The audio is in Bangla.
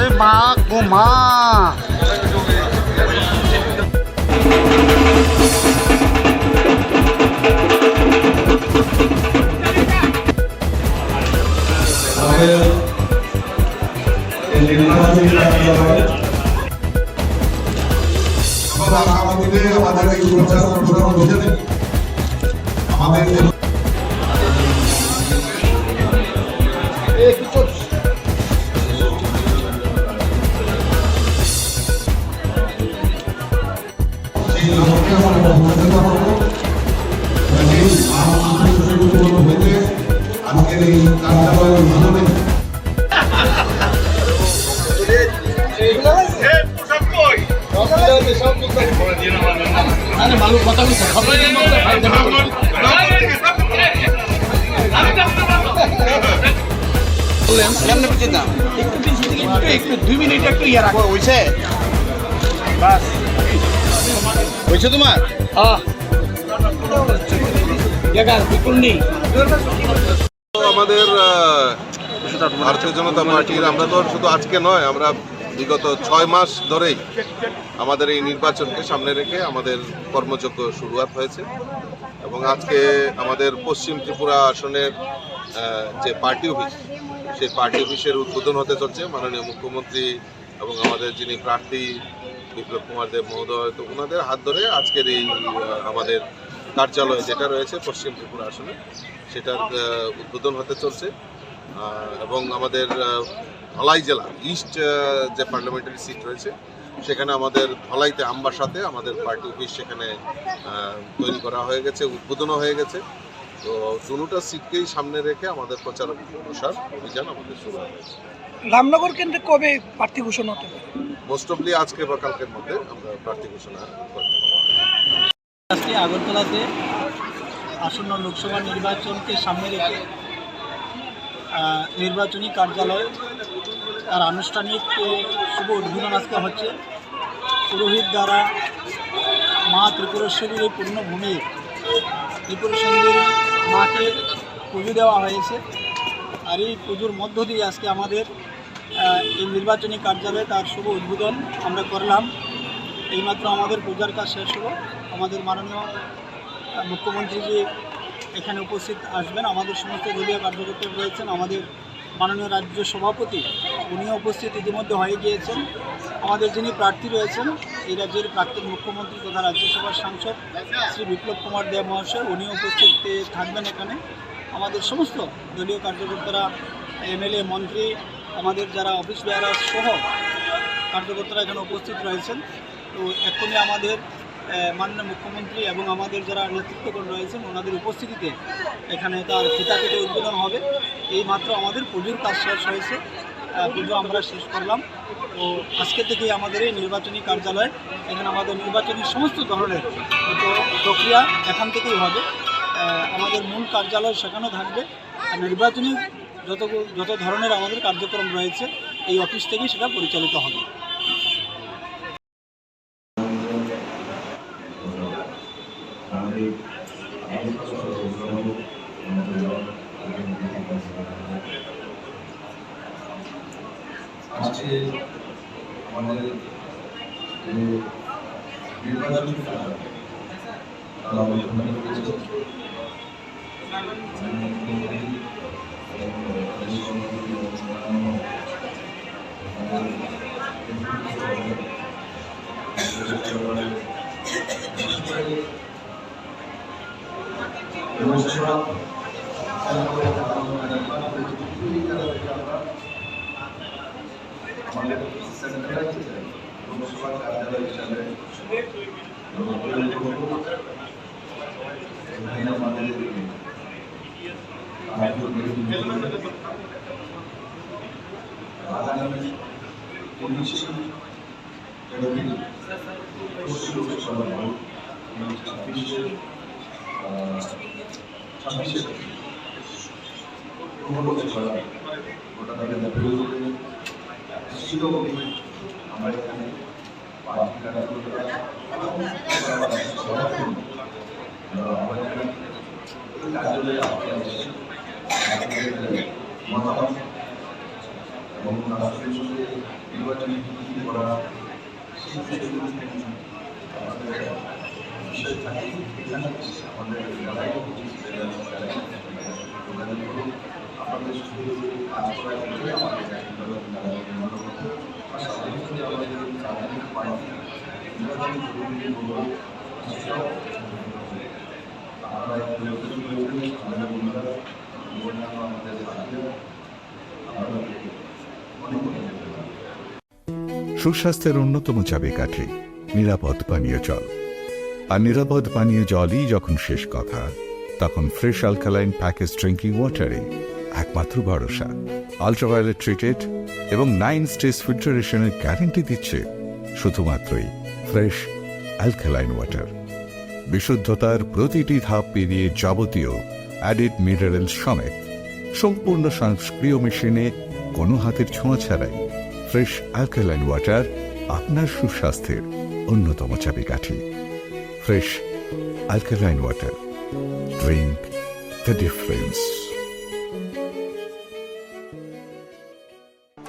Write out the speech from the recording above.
আরে মা গো মা। আমাদের আমাদের এই প্রচার প্রচারণা বুঝে আমাদের একটু দুই মিনিট একটু ইয়ে রাখো হয়েছে বাস। হয়েছে তোমার? বিপুল আমাদের ভারতীয় জনতা পার্টির আমরা তো শুধু আজকে নয় আমরা বিগত ছয় মাস ধরেই আমাদের এই নির্বাচনকে সামনে রেখে আমাদের কর্মযজ্ঞ শুরুয়াত হয়েছে এবং আজকে আমাদের পশ্চিম ত্রিপুরা আসনের যে পার্টি অফিস, সেই পার্টি অফিসের উদ্বোধন হতে চলছে মাননীয় মুখ্যমন্ত্রী এবং আমাদের যিনি প্রার্থী বিপ্লব কুমার দেব মহোদয়, তো ওনাদের হাত ধরে আজকের এই আমাদের কার্যালয় যেটা রয়েছে পশ্চিম ত্রিপুরা আসনে, সেটার উদ্বোধন হতে চলছে। এবং আমাদের ধলাই জেলা ইস্ট যে পার্লামেন্টারি সিট রয়েছে সেখানে আমাদের ধলাইতে আমবাসাতে আমাদের পার্টি অফিস সেখানে তৈরি করা হয়ে গেছে উদ্বোধনও হয়ে গেছে। তো দুটা সিটকেই সামনে রেখে আমাদের প্রচার প্রসার অভিযান আমাদের শুরু হয়েছে রামনগর কেন্দ্রে কবে প্রার্থী ঘোষণা হতে পারে? মোস্ট অফলি আজকে বা কালকের মধ্যে আমরা প্রার্থী ঘোষণা করব আজকে আগরতলাতে আসন্ন লোকসভা নির্বাচনকে সামনে রেখে নির্বাচনী কার্যালয় তার আনুষ্ঠানিক শুভ উদ্বোধন আজকে হচ্ছে। পুরোহিত দ্বারা মা ত্রিপুরেশ্বরীর এই পূর্ণভূমির ত্রিপুরেশ্বরীর মাকে পুজো দেওয়া হয়েছে। আর এই পুজোর মধ্য দিয়ে আজকে আমাদের এই নির্বাচনী কার্যালয়ে তার শুভ উদ্বোধন আমরা করলাম। এইমাত্র আমাদের পূজার কাজ শেষ হলো। আমাদের মাননীয় আহ, মুখ্যমন্ত্রীজি এখানে উপস্থিত আসবেন। আমাদের সমস্ত দলীয় কার্যকর্তা রয়েছেন। আমাদের মাননীয় রাজ্য সভাপতি, উনিও উপস্থিত ইতিমধ্যে হয়ে গিয়েছেন। আমাদের যিনি প্রার্থী রয়েছেন, এই রাজ্যের প্রাক্তন মুখ্যমন্ত্রী তথা রাজ্যসভার সাংসদ শ্রী বিপ্লব কুমার দেব মহাশয়, উনিও উপস্থিত থাকবেন এখানে। আমাদের সমস্ত দলীয় কার্যকর্তারা, এমএলএ, মন্ত্রী, আমাদের যারা অফিস বেয়ারার সহ কার্যকর্তারা এখানে উপস্থিত রয়েছেন। তো এক্ষুনি আমাদের মাননীয় মুখ্যমন্ত্রী এবং আমাদের যারা নেতৃত্বগণ রয়েছেন, ওনাদের উপস্থিতিতে এখানে তার ফিতা কেটে উদ্বোধন হবে। এই মাত্র আমাদের পুজোর কাজ শেষ হয়েছে। পুজো আমরা শেষ করলাম। তো আজকে থেকেই আমাদের এই নির্বাচনী কার্যালয়, এখানে আমাদের নির্বাচনী সমস্ত ধরনের প্রক্রিয়া এখান থেকেই হবে। আমাদের মূল কার্যালয় সেখানেও থাকবে। নির্বাচনী যত যত ধরনের আমাদের কার্যক্রম রয়েছে, এই অফিস থেকেই সেটা পরিচালিত হবে। যে নির্বাচনী কাজ তারা অবলম্বন করেছে আমাদের সেন্ট্রালাইজড লোকসভা কার্যালয় হিসাবে এখানে আমাদের আগামী উনিশে এপ্রিল পশ্চিম লোকসভা ভোট এবং ছাব্বিশে ছাব্বিশে পূর্ব লোকসভা ভোটারের বিরুদ্ধে শিরোমণি আমার এখানে মতামত এবং রাষ্ট্রীয় সঙ্গে নির্বাচনী প্রস্তুতি করা সেই বিষয়গুলো আমাদের বিষয় থাকে আমাদের করুন আপনাদের শুধু কাজ করার ক্ষেত্রে আমাদের সুস্বাস্থ্যের অন্যতম চাবে চাবিকাঠি, নিরাপদ পানীয় জল। আর নিরাপদ পানীয় জলই যখন শেষ কথা, তখন ফ্রেশ অ্যালকালাইন প্যাকেজ ড্রিঙ্কিং ওয়াটারে একমাত্র ভরসা। আলট্রাভায়োলেট ট্রিটেড এবং নাইন স্টেজ ফিল্টারেশনের গ্যারেন্টি দিচ্ছে শুধুমাত্রই ফ্রেশ অ্যালকালাইন ওয়াটার বিশুদ্ধতার প্রতিটি ধাপ পেরিয়ে যাবতীয় অ্যাডিড মিনারেল সমেত সম্পূর্ণ সংস্ক্রিয় মেশিনে কোনো হাতের ছোঁয়া ছাড়াই ফ্রেশ অ্যালকালাইন ওয়াটার আপনার সুস্বাস্থ্যের অন্যতম চাবিকাঠি। Fresh alkaline water drink the difference